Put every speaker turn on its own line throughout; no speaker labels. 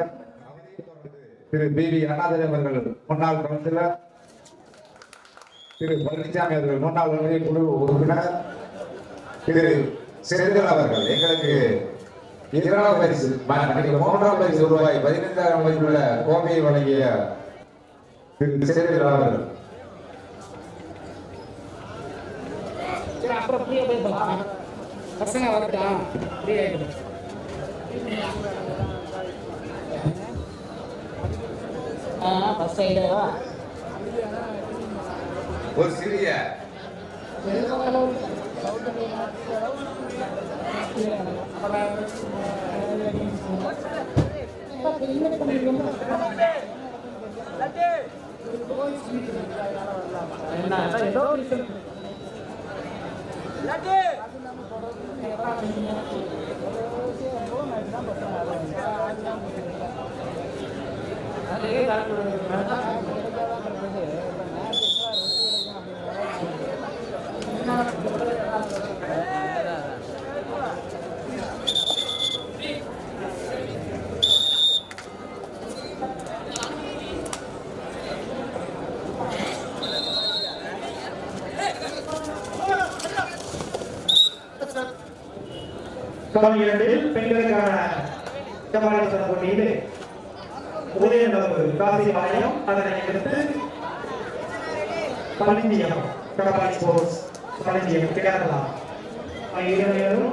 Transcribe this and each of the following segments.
அமைச்சர் திரு P V Annadurai அவர்கள் முன்னாள் கவுன்சிலர். திரு பழனிசாமி அவர்கள் முன்னாள் ஒன்றிய குழு உறுப்பினர். திரு செந்தில் அவர்கள் எங்களுக்கு இரண்டாம் பரிசு மன்னிக்கவும், மூன்றாம் பரிசு ரூபாய் பதினைந்தாயிரம் மதிப்புள்ள கோவையை வழங்கிய திரு செந்தில் அவர்கள்.
அப்புறம் பசங்க வரட்டும் ஃப்ரீ ஆயிட்டு ஃபர்ஸ்ட் ஐடியாவா
ஒரு சிறிய.
என்ன ஏதோ ஒரு விஷயம். அதே
கவனம் இரண்டில் பெண்களுக்கான சமாளித்த போட்டியில் உதயநலவு காசி ஆலயம் அதனை எடுத்து பழஞ்சியம் கடப்பாடி ஸ்போர்ட்ஸ் பழஞ்சியம் கேரளா ஆகிய இரு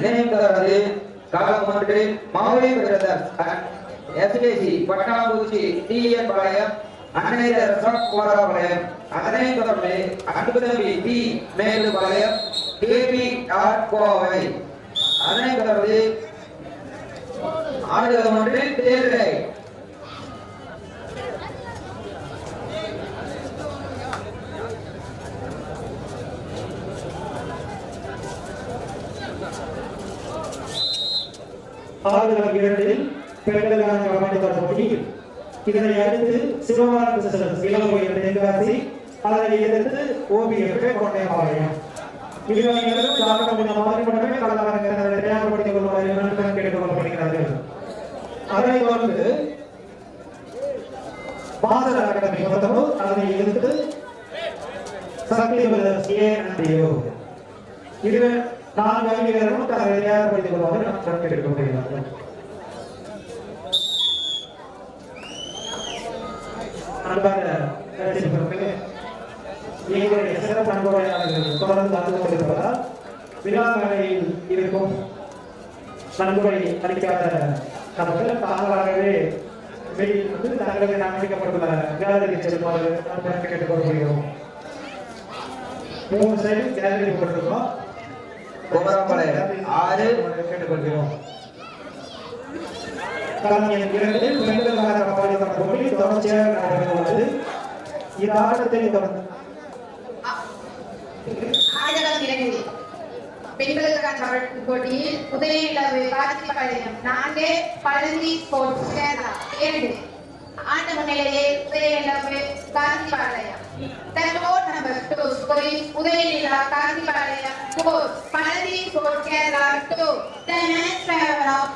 அணியினரும் தயாராக
காலம் ஒன்று மாவழி பிரதர் எஸ்பிசி பட்டாம்பூச்சி டி என் பாளையம் அன்னை தெரசா கோராபாளையம் அதனை தொடர்ந்து அன்புதவி T Melupalayam K P R. Kovai. அதனை தொடர்ந்து ஆடுகளம் ஒன்று தேர்தல்
ஆடுகளம் இரண்டில் பெண்களுக்கான கபடி போட்டி. இதனை அடுத்து சிவகாம சிஸ்டர்ஸ் இளங்கோயில் தென்காசி. அதனை எதிர்த்து ஓபிஎஃப் கொண்டைபாளையம். இரு அணிகளும் தாக்கம் இந்த மாதிரி தயார்படுத்திக் கொள்வார்கள் என்று கேட்டுக் கொள்ளப்படுகிறார்கள் தொடர்ந்து அகாடமி அதனை எதிர்த்து சக்தி ஏ அண்ட் யோ நான்கு அணியினரும் தங்களை தயார்படுத்திக் கொள்வார்கள் நாம் கேட்டுக் அன்பான ரசிகர்களே, எங்களுடைய சிறப்பு அன்புரையாளர்கள் தொடர்ந்து நடந்து கொண்டிருப்பதால் விழாமலையில் இருக்கும் நன்கொடை அளிக்காத நமக்கு தாங்களாகவே வெளியில் வந்து தங்களுக்கு அமைக்கப்பட்டுள்ள கேலரிக்கு செல்லுமாறு நாம் மூணு சைடு கேலரி போட்டிருக்கோம்.
குமரபாளையம் ஆறு.
கேட்டுக்கொள்கிறோம். கலைஞர் இரண்டில் பெண்களுக்கான கபாடி போட்டி தொடர்ச்சியாக நடைபெற்று உள்ளது. இந்த ஆட்டத்தை தொடர்ந்து.
பெண்களுக்கான போட்டியில் நான்கு பழனி ஸ்போர்ட்ஸ் இரண்டு. ஆண்டு முன்னிலையே Sport Kerala two The match driver of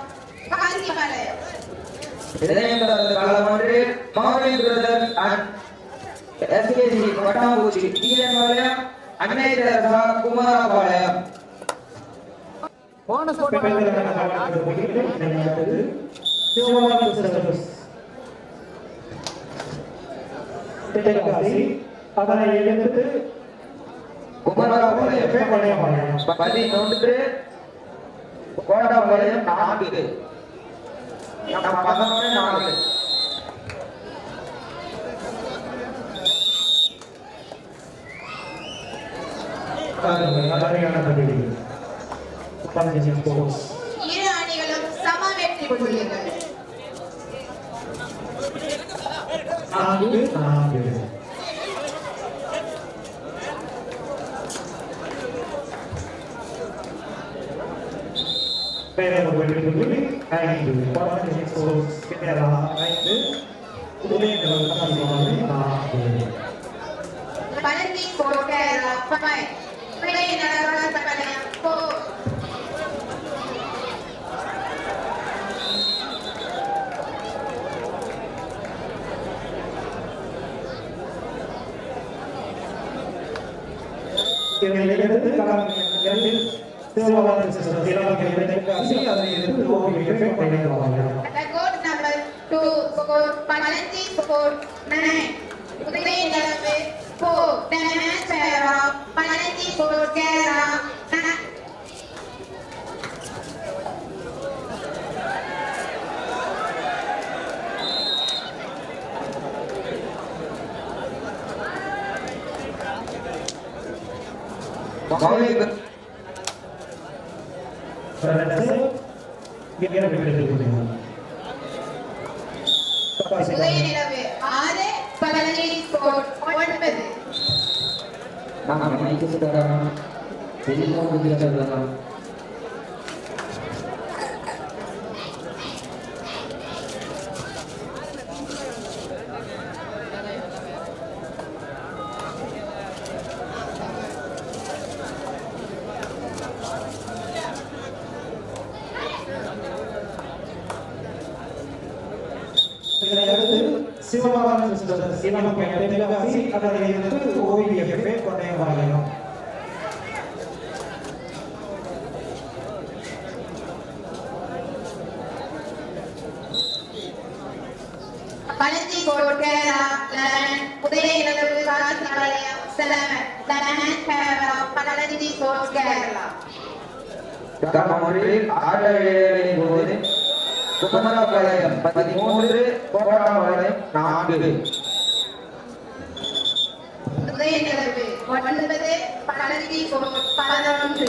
Kathipalaya
bonus போட்டு
அதனை
குமரபாளையம் பதினொன்று கோட்டாபாளையம் நான்கு நம்ம பதினொன்று
ஸ்போர்ட்ஸ்
இரு அணிகளும் சம வெற்றி புள்ளிகள்
நான்கு நான்கு பேரவர் வெற்றி ஐந்து பஞ்சம் ஸ்போர்ட்ஸ் கேரளா ஐந்து சிவபாலன் சிஸ்டர் இளவரசி தென்காசி அதனை எதிர்த்து ஓவியத்தை பயணிக்கிறார்கள்
The code number two score Palanchi score nine. Udayanagaram four. The match pair of Palanchi score Kerala Udhayanilavu ஆறு Palanchi score ஒன்பது.
நம்ம மைக்கு சுத்தராமா வெளியில புதிய சொல்லலாம்
இதனை அடுத்து சமாதான சிஸ்டர்ஸ் நம்ம தென்காசி கடலையிலிருந்து ஓவியப்பே கொண்டையவாளையம்
பழத்தி கோட்டேரான் உதயநிலவு காசி வளையம் செலவன் தனன் கேரளம் பழத்தி கோட் கேரளா
தம் மொழியில் ஆடவேளையின் போது சுமரபாளையம் பதிமூன்று கோட்டாபாளையம் நான்கு
உதயநிலவு ஒன்பது Palanchi பதினொன்று.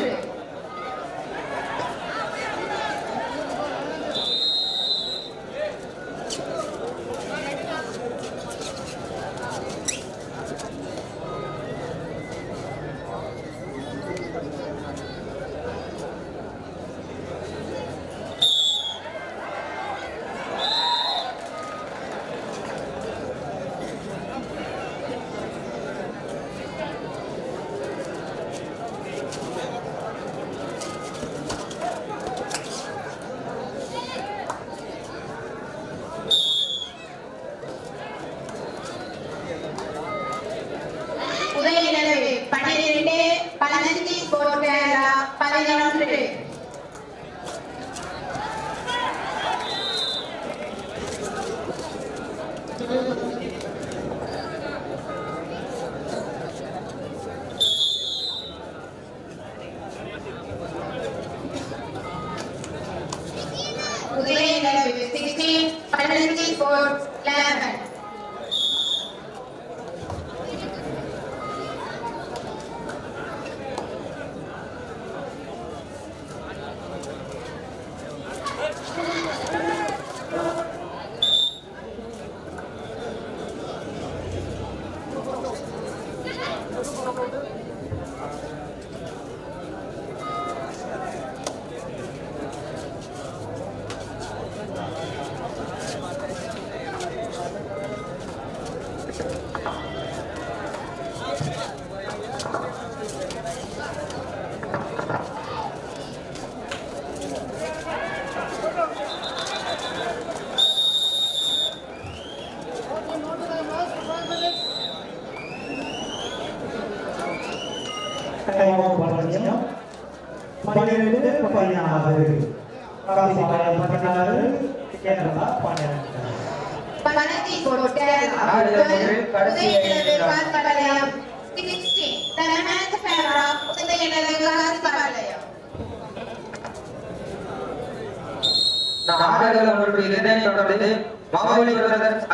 நாடுகள் ஒன்று இதனை தொடர்ந்து மாவலி பிரதர்ஸ்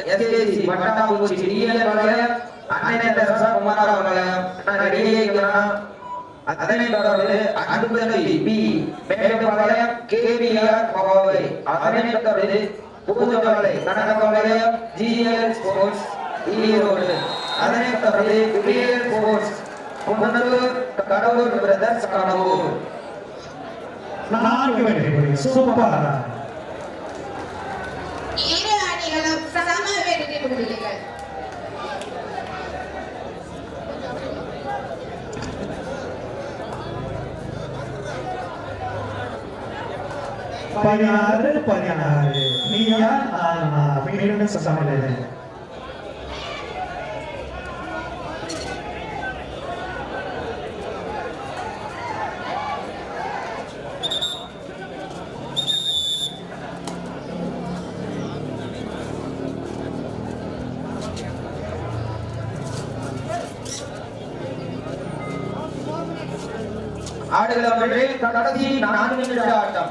எஸ்ஏசி பட்டாம்பூச்சி டிஎல் வலயம் அன்னை தெரசா குமார வலயம் நடிகைகளான அதனை தொடர்ந்து அன்புதவி பி. மேகபாளையம் கேவிஆர் பவாவை அதனை தொடர்ந்து பூஜாலை கனக வலயம் ஜிஎல் ஸ்போர்ட்ஸ் ஈரோடு. அதனை தொடர்ந்து PL sports Punalur Kadavur brothers Kadavur
நான்கு வெற்றி சூப்பர்.
இரு அணிகளும் சம வெற்றி புள்ளிகள்
பதினாறு பதினாறு. நீயா நானா மீண்டும் சமநிலை
ஆடுகளம் வெற்றி கடைசி நான்கு நிமிட ஆட்டம்.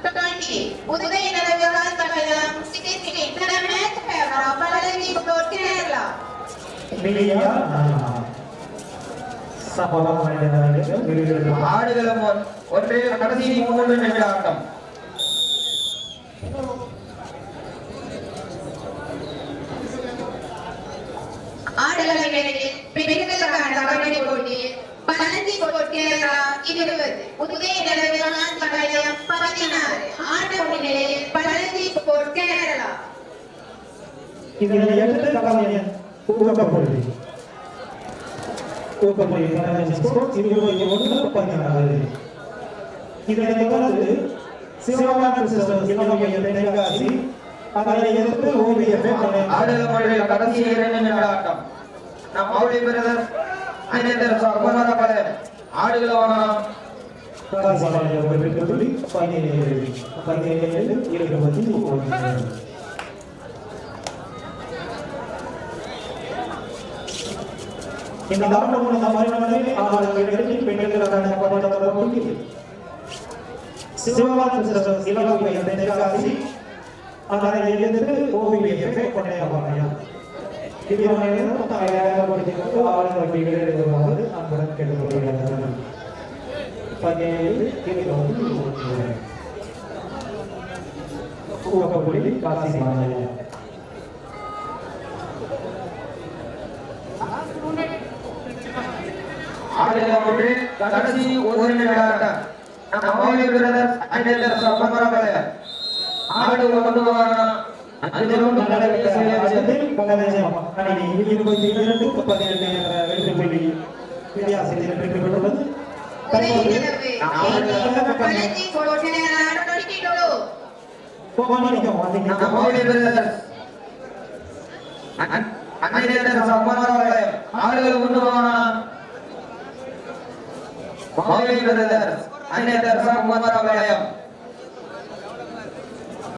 20 உதய நிலவு கால்பலம் 16 இந்த மேட்ச் ஃபேவரா பழனி கோட்டையரா
நீயா நானா சபலமாக விருது
ஆடுகளம் ஒன்- ஒன்று கடைசி மூன்று நிமிட ஆட்டம்
ஆடுகளங்களில் பெண்களுக்கான கபடி போட்டி பழனி கோட்டையரா 20 உதய நிலவு கால்பலம் 16 ஆட்ட முன்னிலையில் பழனி கோட்டையரா
இதனை எடுத்து கலைஞர் ஊக்கப்படுத்தி ஊக்கப்படுத்தி கலைஞர் ஸ்போர்ட்ஸ் இருபத்தி ஒன்று பதினாறு இதனை தொடர்ந்து சிவகாமி சிஸ்டர்ஸ் இளமைய தென்காசி அதனை எதிர்த்து ஓவியத்தை
ஆடுகளம் ஒன்று கடைசி இரண்டு நிமிட ஆட்டம் நம்ம மௌலி பிரதர் அனைத்து சத்தபர வளையம் ஆடுகளை வாங்கணும்
பதினேழு பதினேழு இருபத்தி ஒன்று இந்த ஆட்டம் உள்ள மறுநாளே ஆறு இடத்தில் பெண்களுக்கான போராட்டத்தோட போட்டி சிவகாமி சிஸ்டர்ஸ் இளமைய தென்காசி அதனை எதிர்த்து ஓவியத்தை கொண்டையாபாளையம் இதுவரை தாயார் படித்து எழுதுமாறு அன்புடன் கேட்டுக்கொள்கிறார்கள் பதினேழு இருபது ஊக்கப்புள்ளி காசி மாநிலம்
ஆடுகளம் ஒன்று கடைசி ஒரு நிமிட ஆட்டம் ரவுண்டு கடைசி செய்யப்பட்டது
பங்களாதேசம் அணி இருபத்தி இரண்டுக்கு பதினெட்டு என்ற வெற்றி புள்ளி வித்தியாசத்தில் வெற்றி பெற்றுள்ளது.